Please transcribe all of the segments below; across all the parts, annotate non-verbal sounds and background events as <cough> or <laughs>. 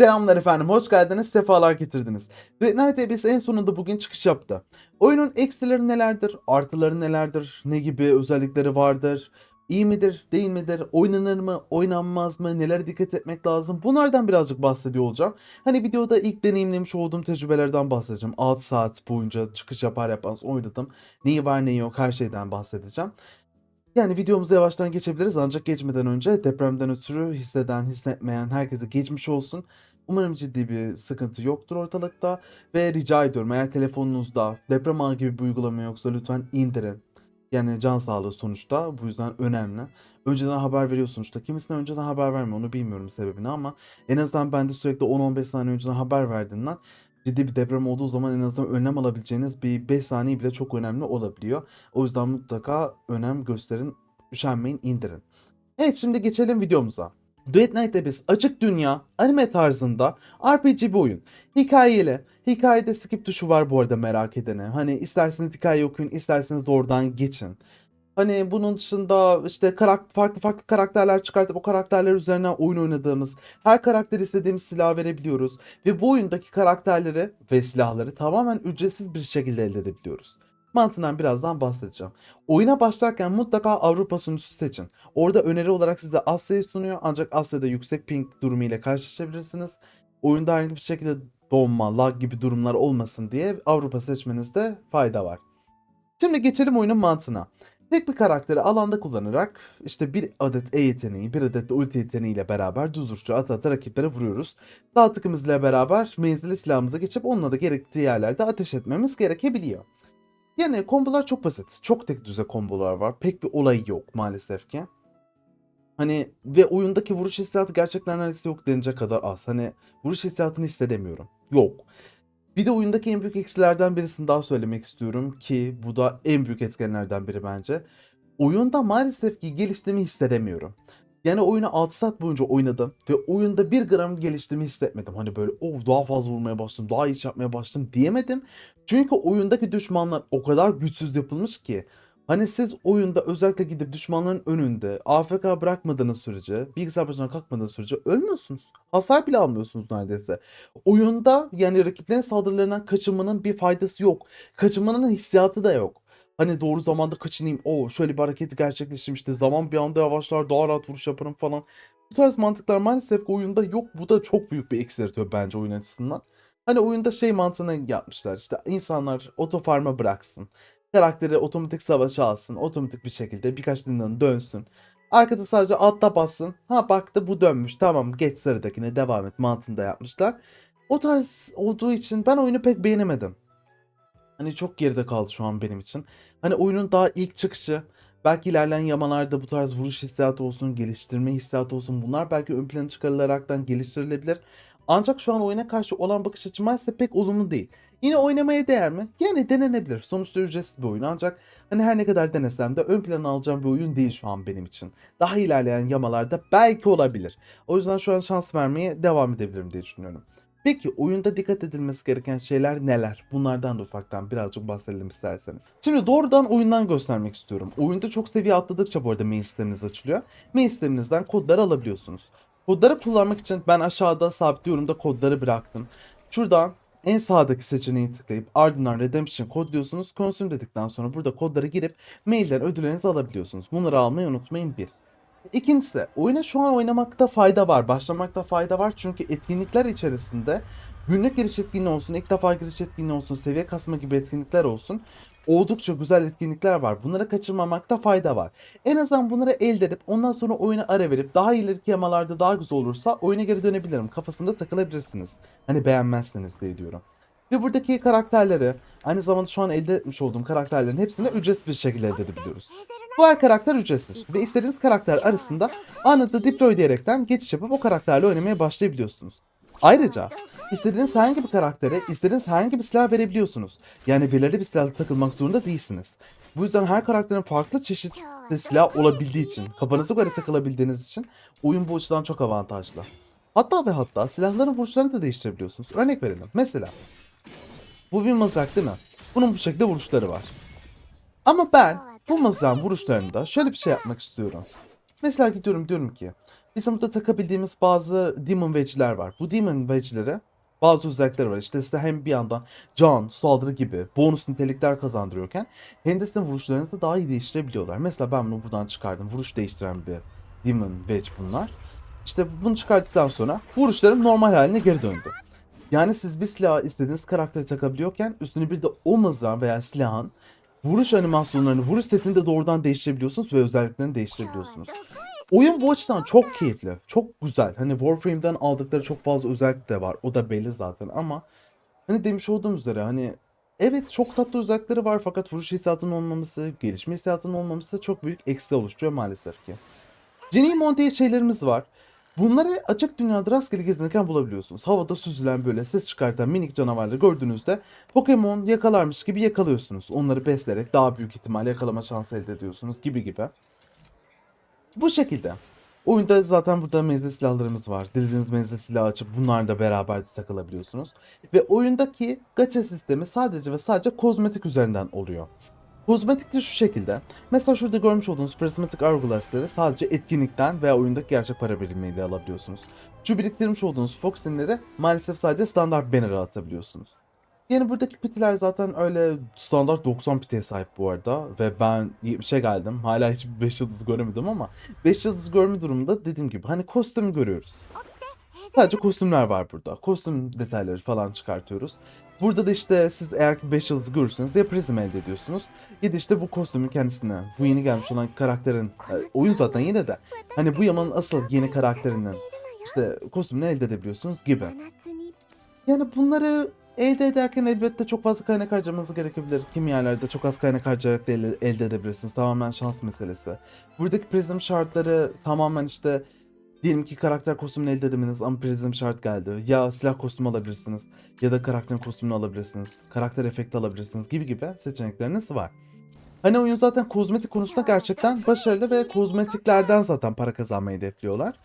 Selamlar efendim, hoş geldiniz, sefalar getirdiniz. Red Knight Abyss en sonunda bugün çıkış yaptı. Oyunun eksileri nelerdir, artıları nelerdir, ne gibi özellikleri vardır, iyi midir, değil midir, oynanır mı, oynanmaz mı, nelere dikkat etmek lazım bunlardan birazcık bahsediyor olacağım. Hani videoda ilk deneyimlemiş olduğum tecrübelerden bahsedeceğim. 6 saat boyunca çıkış yapar yapmaz oynadım. Neyi var neyi yok her şeyden bahsedeceğim. Yani videomuza yavaştan geçebiliriz ancak geçmeden önce depremden ötürü hisseden, hissetmeyen herkese geçmiş olsun. Umarım ciddi bir sıkıntı yoktur ortalıkta ve rica ediyorum eğer telefonunuzda deprem ağı gibi bir uygulama yoksa lütfen indirin. Yani can sağlığı sonuçta bu yüzden önemli. Önceden haber veriyor sonuçta. Kimisine önceden haber vermiyor onu bilmiyorum sebebini ama en azından bende sürekli 10-15 saniye önceden haber verdiğinden ciddi bir deprem olduğu zaman en azından önlem alabileceğiniz bir 5 saniye bile çok önemli olabiliyor. O yüzden mutlaka önem gösterin, üşenmeyin, indirin. Evet şimdi geçelim videomuza. Dead Night Abyss açık dünya, anime tarzında RPG bir oyun. Hikayeli. Hikayede skip tuşu var bu arada merak edene. Hani isterseniz hikaye okuyun, isterseniz doğrudan geçin. Hani bunun dışında işte karak farklı farklı karakterler çıkartıp o karakterler üzerine oyun oynadığımız, her karakter istediğimiz silah verebiliyoruz. Ve bu oyundaki karakterleri ve silahları tamamen ücretsiz bir şekilde elde edebiliyoruz. Mantığından birazdan bahsedeceğim. Oyuna başlarken mutlaka Avrupa sunucusu seçin. Orada öneri olarak size Asya'yı sunuyor ancak Asya'da yüksek ping durumu ile karşılaşabilirsiniz. Oyunda herhangi bir şekilde donma, lag gibi durumlar olmasın diye Avrupa seçmenizde fayda var. Şimdi geçelim oyunun mantığına. Tek bir karakteri alanda kullanarak işte bir adet E yeteneği, bir adet de ulti yeteneğiyle beraber düz vuruşçu ata ata rakiplere vuruyoruz. Sağ tıkımızla beraber menzili silahımıza geçip onunla da gerektiği yerlerde ateş etmemiz gerekebiliyor. Yani kombolar çok basit. Çok tek düze kombolar var. Pek bir olay yok maalesef ki. Hani ve oyundaki vuruş hissiyatı gerçekten neredeyse yok denecek kadar az. Hani vuruş hissiyatını hissedemiyorum. Yok. Bir de oyundaki en büyük eksilerden birisini daha söylemek istiyorum ki bu da en büyük etkenlerden biri bence. Oyunda maalesef ki geliştiğimi hissedemiyorum. Yani oyunu 6 saat boyunca oynadım ve oyunda 1 gram geliştiğimi hissetmedim. Hani böyle oh daha fazla vurmaya başladım, daha iyi iş yapmaya başladım diyemedim. Çünkü oyundaki düşmanlar o kadar güçsüz yapılmış ki. Hani siz oyunda özellikle gidip düşmanların önünde AFK bırakmadığınız sürece, bilgisayar başına kalkmadığınız sürece ölmüyorsunuz. Hasar bile almıyorsunuz neredeyse. Oyunda yani rakiplerin saldırılarından kaçınmanın bir faydası yok. Kaçınmanın hissiyatı da yok. Hani doğru zamanda kaçınayım. O şöyle bir hareketi gerçekleştirmişti. Zaman bir anda yavaşlar daha rahat vuruş yaparım falan. Bu tarz mantıklar maalesef oyunda yok. Bu da çok büyük bir eksi yaratıyor bence oyun açısından. Hani oyunda şey mantığına yapmışlar işte insanlar otofarma bıraksın. Karakteri otomatik savaşa alsın. Otomatik bir şekilde birkaç dinlen dönsün. Arkada sadece altta bassın. Ha baktı bu dönmüş. Tamam geç sıradakine devam et mantığında yapmışlar. O tarz olduğu için ben oyunu pek beğenemedim. Hani çok geride kaldı şu an benim için. Hani oyunun daha ilk çıkışı. Belki ilerleyen yamalarda bu tarz vuruş hissiyatı olsun, geliştirme hissiyatı olsun bunlar belki ön plana çıkarılaraktan geliştirilebilir. Ancak şu an oyuna karşı olan bakış açım maalesef pek olumlu değil. Yine oynamaya değer mi? Yani denenebilir. Sonuçta ücretsiz bir oyun ancak hani her ne kadar denesem de ön plana alacağım bir oyun değil şu an benim için. Daha ilerleyen yamalarda belki olabilir. O yüzden şu an şans vermeye devam edebilirim diye düşünüyorum. Peki oyunda dikkat edilmesi gereken şeyler neler? Bunlardan da ufaktan birazcık bahsedelim isterseniz. Şimdi doğrudan oyundan göstermek istiyorum. Oyunda çok seviye atladıkça bu arada main sisteminiz açılıyor. Main sisteminizden kodları alabiliyorsunuz. Kodları kullanmak için ben aşağıda sabitliyorumda kodları bıraktım. Şuradan en sağdaki seçeneği tıklayıp ardından Redemption kod diyorsunuz. Consume dedikten sonra burada kodları girip mailden ödüllerinizi alabiliyorsunuz. Bunları almayı unutmayın bir. İkincisi oyuna şu an oynamakta fayda var. Başlamakta fayda var çünkü etkinlikler içerisinde günlük giriş etkinliği olsun, ilk defa giriş etkinliği olsun, seviye kasma gibi etkinlikler olsun. Oldukça güzel etkinlikler var. Bunları kaçırmamakta fayda var. En azından bunları elde edip ondan sonra oyuna ara verip daha ileriki yamalarda daha güzel olursa oyuna geri dönebilirim. Kafasında takılabilirsiniz. Hani beğenmezseniz diye diyorum. Ve buradaki karakterleri aynı zamanda şu an elde etmiş olduğum karakterlerin hepsini ücretsiz bir şekilde elde edebiliyoruz. Bu her karakter ücretsiz ve istediğiniz karakter arasında anında diploy diyerekten geçiş yapıp o karakterle oynamaya başlayabiliyorsunuz. Ayrıca istediğiniz herhangi bir karaktere istediğiniz herhangi bir silah verebiliyorsunuz. Yani belirli bir silahla takılmak zorunda değilsiniz. Bu yüzden her karakterin farklı çeşitli silah olabildiği için, kafanıza göre takılabildiğiniz için oyun bu açıdan çok avantajlı. Hatta ve hatta silahların vuruşlarını da değiştirebiliyorsunuz. Örnek verelim. Mesela bu bir mızrak değil mi? Bunun bu şekilde vuruşları var. Ama ben bu mızrağın vuruşlarında şöyle bir şey yapmak istiyorum. Mesela gidiyorum diyorum ki Bizim burada takabildiğimiz bazı Demon Wedge'ler var. Bu Demon Wedge'lere bazı özellikleri var. İşte size hem bir yandan can, saldırı gibi bonus nitelikler kazandırıyorken hem de sizin vuruşlarınızı da daha iyi değiştirebiliyorlar. Mesela ben bunu buradan çıkardım. Vuruş değiştiren bir Demon Wedge bunlar. İşte bunu çıkarttıktan sonra vuruşlarım normal haline geri döndü. Yani siz bir silahı istediğiniz karakteri takabiliyorken üstüne bir de o mızrağın veya silahın vuruş animasyonlarını, vuruş setini de doğrudan değiştirebiliyorsunuz ve özelliklerini değiştirebiliyorsunuz. Oyun bu açıdan çok keyifli, çok güzel. Hani Warframe'den aldıkları çok fazla özellik de var. O da belli zaten ama hani demiş olduğum üzere hani evet çok tatlı özellikleri var fakat vuruş hissiyatının olmaması, gelişme hissiyatının olmaması çok büyük eksi oluşturuyor maalesef ki. Genimon diye şeylerimiz var. Bunları açık dünyada rastgele gezinirken bulabiliyorsunuz. Havada süzülen böyle ses çıkartan minik canavarları gördüğünüzde Pokemon yakalarmış gibi yakalıyorsunuz. Onları besleyerek daha büyük ihtimal yakalama şansı elde ediyorsunuz gibi gibi. Bu şekilde. Oyunda zaten burada menzil silahlarımız var. Dilediğiniz menzil silahı açıp bunlarla beraber de takılabiliyorsunuz. Ve oyundaki gacha sistemi sadece ve sadece kozmetik üzerinden oluyor. Kozmetik de şu şekilde. Mesela şurada görmüş olduğunuz prismatik hourglass'ları sadece etkinlikten veya oyundaki gerçek para birimiyle alabiliyorsunuz. Şu biriktirmiş olduğunuz Foxin'leri maalesef sadece standart banner'a atabiliyorsunuz. Yani buradaki pitiler zaten öyle standart 90 pitiye sahip bu arada ve ben 70'e geldim. Hala hiç 5 yıldız göremedim ama 5 yıldız görme durumunda dediğim gibi hani kostüm görüyoruz. Sadece kostümler var burada. Kostüm detayları falan çıkartıyoruz. Burada da işte siz eğer ki 5 yıldız görürseniz ya prizm elde ediyorsunuz ya da işte bu kostümün kendisine, bu yeni gelmiş olan karakterin, e, oyun zaten yine de hani bu yamanın asıl yeni karakterinin işte kostümünü elde edebiliyorsunuz gibi. Yani bunları elde ederken elbette çok fazla kaynak harcamanız gerekebilir. Kimi yerlerde çok az kaynak harcayarak da elde, elde edebilirsiniz. Tamamen şans meselesi. Buradaki prizm şartları tamamen işte diyelim ki karakter kostümünü elde edemediniz ama prizm şart geldi. Ya silah kostümü alabilirsiniz ya da karakterin kostümünü alabilirsiniz. Karakter efekti alabilirsiniz gibi gibi seçenekleriniz var. Hani oyun zaten kozmetik konusunda gerçekten başarılı ve kozmetiklerden zaten para kazanmayı hedefliyorlar.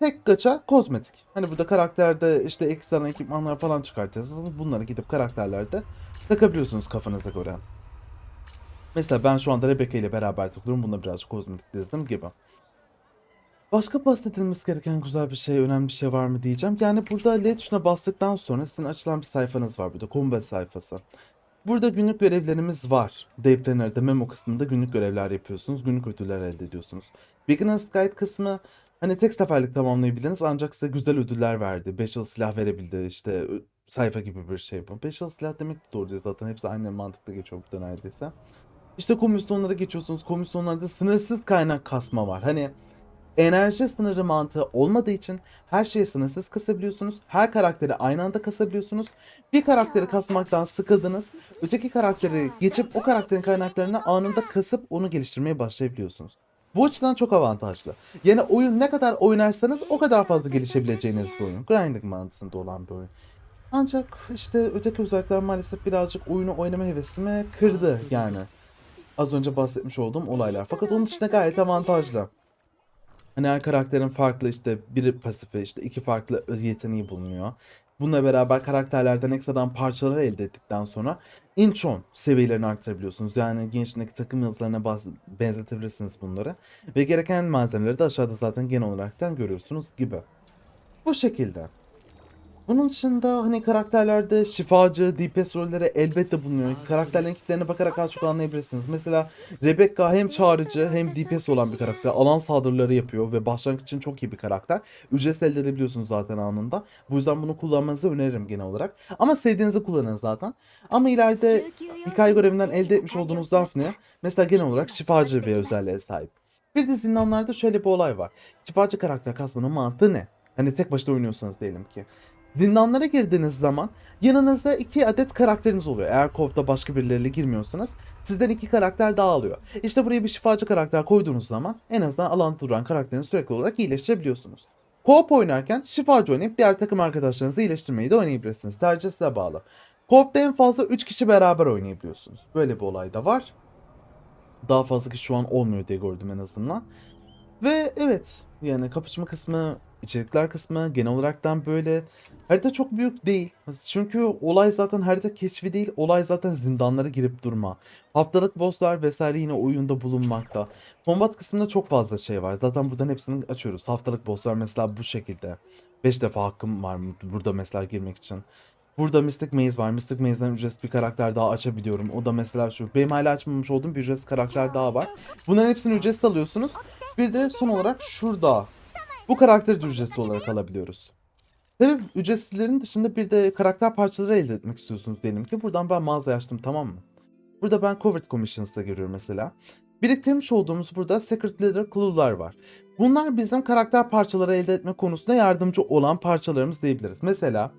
Tek gaça kozmetik. Hani burada karakterde işte ekstra ekipmanlar falan çıkartacaksınız. Bunları gidip karakterlerde takabiliyorsunuz kafanıza göre. Mesela ben şu anda Rebecca ile beraber takılıyorum. Bunda birazcık kozmetik dizdim gibi. Başka bahsedilmesi gereken güzel bir şey, önemli bir şey var mı diyeceğim. Yani burada L tuşuna bastıktan sonra sizin açılan bir sayfanız var burada. Combat sayfası. Burada günlük görevlerimiz var. Day memo kısmında günlük görevler yapıyorsunuz. Günlük ödüller elde ediyorsunuz. Beginner's Guide kısmı hani tek seferlik tamamlayabildiniz ancak size güzel ödüller verdi. 5 yıl silah verebildi işte sayfa gibi bir şey bu. 5 yıl silah demek de doğru değil zaten hepsi aynı mantıkta geçiyor burada neredeyse. İşte komisyonlara geçiyorsunuz. Komisyonlarda sınırsız kaynak kasma var. Hani enerji sınırı mantığı olmadığı için her şeyi sınırsız kasabiliyorsunuz. Her karakteri aynı anda kasabiliyorsunuz. Bir karakteri kasmaktan sıkıldınız. Öteki karakteri geçip o karakterin kaynaklarını anında kasıp onu geliştirmeye başlayabiliyorsunuz. Bu açıdan çok avantajlı. Yani oyun ne kadar oynarsanız o kadar fazla gelişebileceğiniz bir oyun. Grinding mantığında olan bir oyun. Ancak işte öteki özellikler maalesef birazcık oyunu oynama hevesimi kırdı yani. Az önce bahsetmiş olduğum olaylar. Fakat onun dışında gayet avantajlı. Hani her karakterin farklı işte biri pasifi işte iki farklı öz yeteneği bulunuyor. Bununla beraber karakterlerden ekstradan parçalar elde ettikten sonra inçon seviyelerini arttırabiliyorsunuz. Yani gençliğindeki takım yıldızlarına baz- benzetebilirsiniz bunları. Ve gereken malzemeleri de aşağıda zaten genel olaraktan görüyorsunuz gibi. Bu şekilde. Bunun dışında hani karakterlerde şifacı, DPS rolleri elbette bulunuyor. Karakterlerin kitlerine bakarak az çok anlayabilirsiniz. Mesela Rebecca hem çağrıcı hem DPS olan bir karakter. Alan saldırıları yapıyor ve başlangıç için çok iyi bir karakter. Ücretsiz elde edebiliyorsunuz zaten anında. Bu yüzden bunu kullanmanızı öneririm genel olarak. Ama sevdiğinizi kullanın zaten. Ama ileride hikaye görevinden elde etmiş olduğunuz Daphne mesela genel olarak şifacı bir özelliğe sahip. Bir de zindanlarda şöyle bir olay var. Şifacı karakter kasmanın mantığı ne? Hani tek başına oynuyorsanız diyelim ki. Zindanlara girdiğiniz zaman yanınızda iki adet karakteriniz oluyor. Eğer co-op'ta başka birileriyle girmiyorsanız sizden iki karakter daha alıyor. İşte buraya bir şifacı karakter koyduğunuz zaman en azından alanda duran karakterini sürekli olarak iyileştirebiliyorsunuz. Co-op oynarken şifacı oynayıp diğer takım arkadaşlarınızı iyileştirmeyi de oynayabilirsiniz. Tercih size bağlı. Co-op'ta en fazla 3 kişi beraber oynayabiliyorsunuz. Böyle bir olay da var. Daha fazla kişi şu an olmuyor diye gördüm en azından. Ve evet yani kapışma kısmı içerikler kısmı genel olaraktan böyle. Harita çok büyük değil. Çünkü olay zaten harita keşfi değil. Olay zaten zindanlara girip durma. Haftalık bosslar vesaire yine oyunda bulunmakta. Combat kısmında çok fazla şey var. Zaten buradan hepsini açıyoruz. Haftalık bosslar mesela bu şekilde. 5 defa hakkım var burada mesela girmek için. Burada Mystic Maze var. Mystic Maze'den ücretsiz bir karakter daha açabiliyorum. O da mesela şu. Benim hala açmamış olduğum bir ücretsiz karakter daha var. Bunların hepsini ücretsiz alıyorsunuz. Bir de son olarak şurada. Bu karakteri de ücretsiz olarak alabiliyoruz. Tabii ücretsizlerin dışında bir de karakter parçaları elde etmek istiyorsunuz diyelim ki. Buradan ben mağaza açtım tamam mı? Burada ben Covert Commissions'a giriyorum mesela. Biriktirmiş olduğumuz burada Secret Leader Clue'lar var. Bunlar bizim karakter parçaları elde etme konusunda yardımcı olan parçalarımız diyebiliriz. Mesela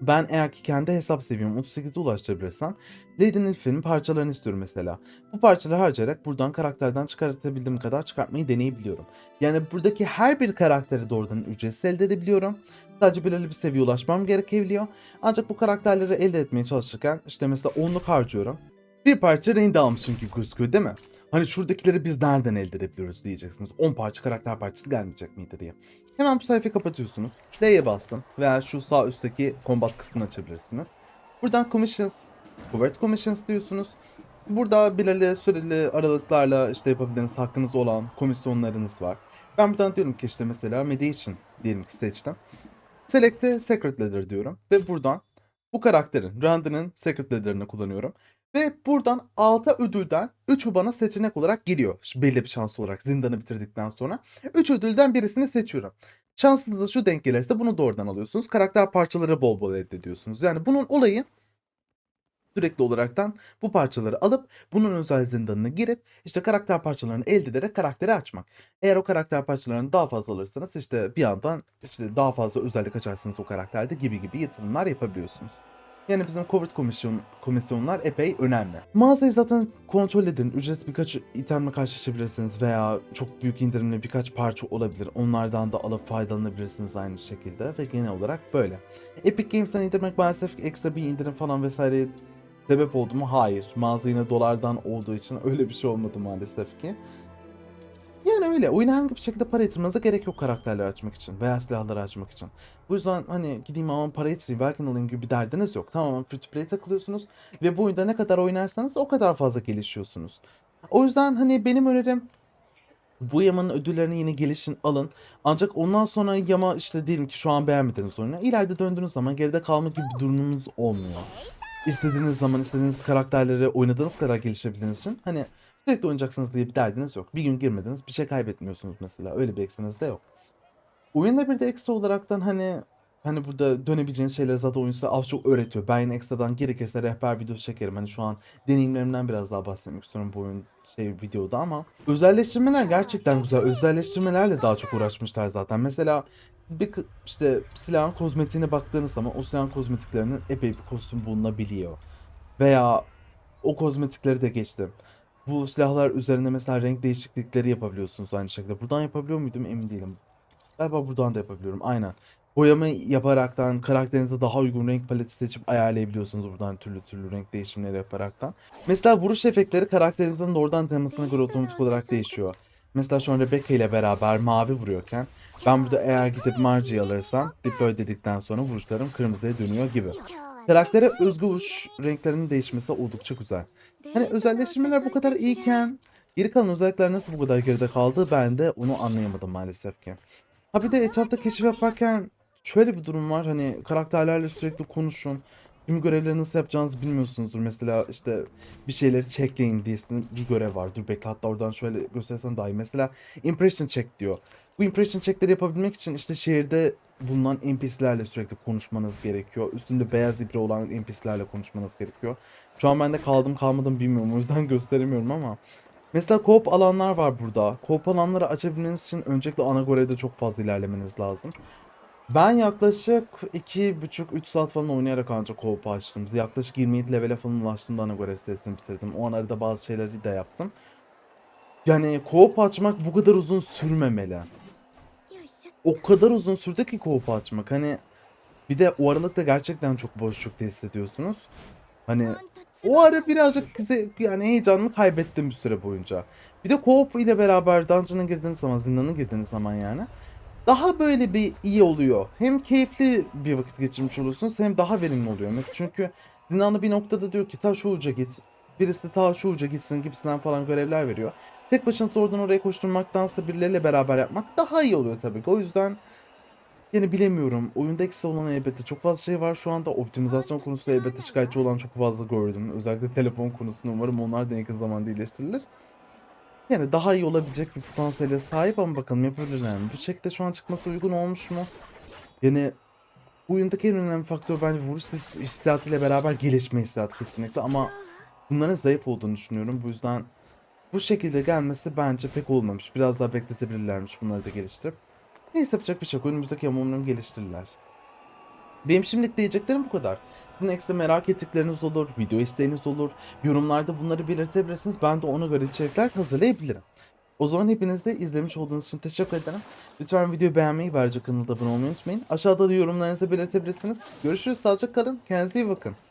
ben eğer ki kendi hesap seviyemi 38'e ulaştırabilirsem Lady Nilf'in parçalarını istiyorum mesela. Bu parçaları harcayarak buradan karakterden çıkartabildiğim kadar çıkartmayı deneyebiliyorum. Yani buradaki her bir karakteri doğrudan ücretsiz elde edebiliyorum. Sadece belirli bir seviyeye ulaşmam gerekebiliyor. Ancak bu karakterleri elde etmeye çalışırken işte mesela onluk harcıyorum. Bir parça rendi almışım gibi gözüküyor değil mi? Hani şuradakileri biz nereden elde edebiliyoruz diyeceksiniz. 10 parça karakter parçası gelmeyecek miydi diye. Hemen bu sayfayı kapatıyorsunuz. D'ye bastın veya şu sağ üstteki combat kısmını açabilirsiniz. Buradan commissions, covert commissions diyorsunuz. Burada belirli süreli aralıklarla işte yapabildiğiniz hakkınız olan komisyonlarınız var. Ben buradan diyorum ki işte mesela mediation diyelim ki seçtim. Select'e secret leader diyorum ve buradan bu karakterin, Randy'nin secret leader'ını kullanıyorum. Ve buradan 6 ödülden 3'ü bana seçenek olarak geliyor. Belli bir şans olarak zindanı bitirdikten sonra. 3 ödülden birisini seçiyorum. Şansınız da şu denk gelirse bunu doğrudan alıyorsunuz. Karakter parçaları bol bol elde ediyorsunuz. Yani bunun olayı sürekli olaraktan bu parçaları alıp bunun özel zindanına girip işte karakter parçalarını elde ederek karakteri açmak. Eğer o karakter parçalarını daha fazla alırsanız işte bir yandan işte daha fazla özellik açarsınız o karakterde gibi gibi yatırımlar yapabiliyorsunuz. Yani bizim Covert komisyon, komisyonlar epey önemli. Mağazayı zaten kontrol edin. Ücretsiz birkaç itemle karşılaşabilirsiniz veya çok büyük indirimli birkaç parça olabilir. Onlardan da alıp faydalanabilirsiniz aynı şekilde ve genel olarak böyle. Epic Games'ten indirmek maalesef ekstra bir indirim falan vesaire sebep oldu mu? Hayır. Mağaza yine dolardan olduğu için <laughs> öyle bir şey olmadı maalesef ki. Yani öyle. Oyuna herhangi bir şekilde para yatırmanıza gerek yok karakterleri açmak için veya silahları açmak için. Bu yüzden hani gideyim aman para yatırayım belki alayım gibi bir derdiniz yok. Tamamen free to play takılıyorsunuz ve bu oyunda ne kadar oynarsanız o kadar fazla gelişiyorsunuz. O yüzden hani benim önerim bu yamanın ödüllerini yine gelişin alın. Ancak ondan sonra yama işte diyelim ki şu an beğenmediniz oyunu. İleride döndüğünüz zaman geride kalma gibi bir durumunuz olmuyor. İstediğiniz zaman istediğiniz karakterleri oynadığınız kadar gelişebildiğiniz için hani sürekli oynayacaksınız diye bir derdiniz yok. Bir gün girmediniz bir şey kaybetmiyorsunuz mesela. Öyle bir eksiniz de yok. Oyunda bir de ekstra olaraktan hani hani burada dönebileceğiniz şeyleri zaten oyun size az çok öğretiyor. Ben yine ekstradan gerekirse rehber videosu çekerim. Hani şu an deneyimlerimden biraz daha bahsetmek istiyorum bu oyun şey videoda ama özelleştirmeler gerçekten güzel. Özelleştirmelerle daha çok uğraşmışlar zaten. Mesela bir işte silahın kozmetiğine baktığınız zaman o silahın kozmetiklerinin epey bir kostüm bulunabiliyor. Veya o kozmetikleri de geçtim. Bu silahlar üzerinde mesela renk değişiklikleri yapabiliyorsunuz aynı şekilde. Buradan yapabiliyor muydum emin değilim. Galiba buradan da yapabiliyorum aynen. Boyama yaparaktan karakterinize daha uygun renk paleti seçip ayarlayabiliyorsunuz buradan türlü türlü renk değişimleri yaparaktan. Mesela vuruş efektleri karakterinizin doğrudan temasına göre otomatik olarak değişiyor. Mesela şu an Rebecca ile beraber mavi vuruyorken ben burada eğer gidip Margie'yi alırsam deploy dedikten sonra vuruşlarım kırmızıya dönüyor gibi. Karaktere özgü renklerinin değişmesi oldukça güzel. Hani özelleştirmeler bu kadar iyiyken geri kalan özellikler nasıl bu kadar geride kaldı ben de onu anlayamadım maalesef ki. Ha bir de etrafta keşif yaparken şöyle bir durum var hani karakterlerle sürekli konuşun. Tüm görevleri nasıl yapacağınızı bilmiyorsunuzdur. Mesela işte bir şeyleri checkleyin diye bir görev var. Dur bekle hatta oradan şöyle göstersen daha iyi. Mesela impression check diyor. Bu impression checkleri yapabilmek için işte şehirde bulunan NPC'lerle sürekli konuşmanız gerekiyor. Üstünde beyaz ibre olan NPC'lerle konuşmanız gerekiyor. Şu an ben de kaldım kalmadım bilmiyorum o yüzden <laughs> gösteremiyorum ama. Mesela co-op alanlar var burada. Co-op alanları açabilmeniz için öncelikle ana görevde çok fazla ilerlemeniz lazım. Ben yaklaşık 2,5-3 saat falan oynayarak ancak co-op açtım. Yaklaşık 27 level'e falan ulaştım ana görev sitesini bitirdim. O arada bazı şeyleri de yaptım. Yani co-op açmak bu kadar uzun sürmemeli. O kadar uzun sürdü ki co-op açmak. Hani bir de o aralıkta gerçekten çok boşluk hissediyorsunuz. Hani o ara birazcık yani heyecanımı kaybettim bir süre boyunca. Bir de co-op ile beraber dungeon'a girdiğiniz zaman, zindana girdiğiniz zaman yani daha böyle bir iyi oluyor. Hem keyifli bir vakit geçirmiş olursunuz hem daha verimli oluyor. Mesela çünkü Dinan'da bir noktada diyor ki ta şu uca git. Birisi de ta şu uca gitsin gibisinden falan görevler veriyor. Tek başına oradan oraya koşturmaktansa birileriyle beraber yapmak daha iyi oluyor tabii ki. O yüzden yani bilemiyorum. Oyunda eksi olan elbette çok fazla şey var şu anda. Optimizasyon konusunda elbette şikayetçi olan çok fazla gördüm. Özellikle telefon konusunda umarım onlar da yakın zamanda iyileştirilir. Yani daha iyi olabilecek bir potansiyele sahip ama bakalım yapabilirler mi? Bu şekilde şu an çıkması uygun olmuş mu? Yani bu oyundaki en önemli faktör bence vuruş his- hissiyatıyla beraber gelişme hissiyatı kesinlikle ama bunların zayıf olduğunu düşünüyorum. Bu yüzden bu şekilde gelmesi bence pek olmamış. Biraz daha bekletebilirlermiş bunları da geliştirip. Neyse yapacak bir şey yok. Önümüzdeki ama umarım geliştirirler. Benim şimdilik diyeceklerim bu kadar. Sizin merak ettikleriniz olur, video isteğiniz olur. Yorumlarda bunları belirtebilirsiniz. Ben de ona göre içerikler hazırlayabilirim. O zaman hepiniz de izlemiş olduğunuz için teşekkür ederim. Lütfen videoyu beğenmeyi ve ayrıca kanalda abone olmayı unutmayın. Aşağıda da yorumlarınızı belirtebilirsiniz. Görüşürüz, sağlıcakla kalın. Kendinize iyi bakın.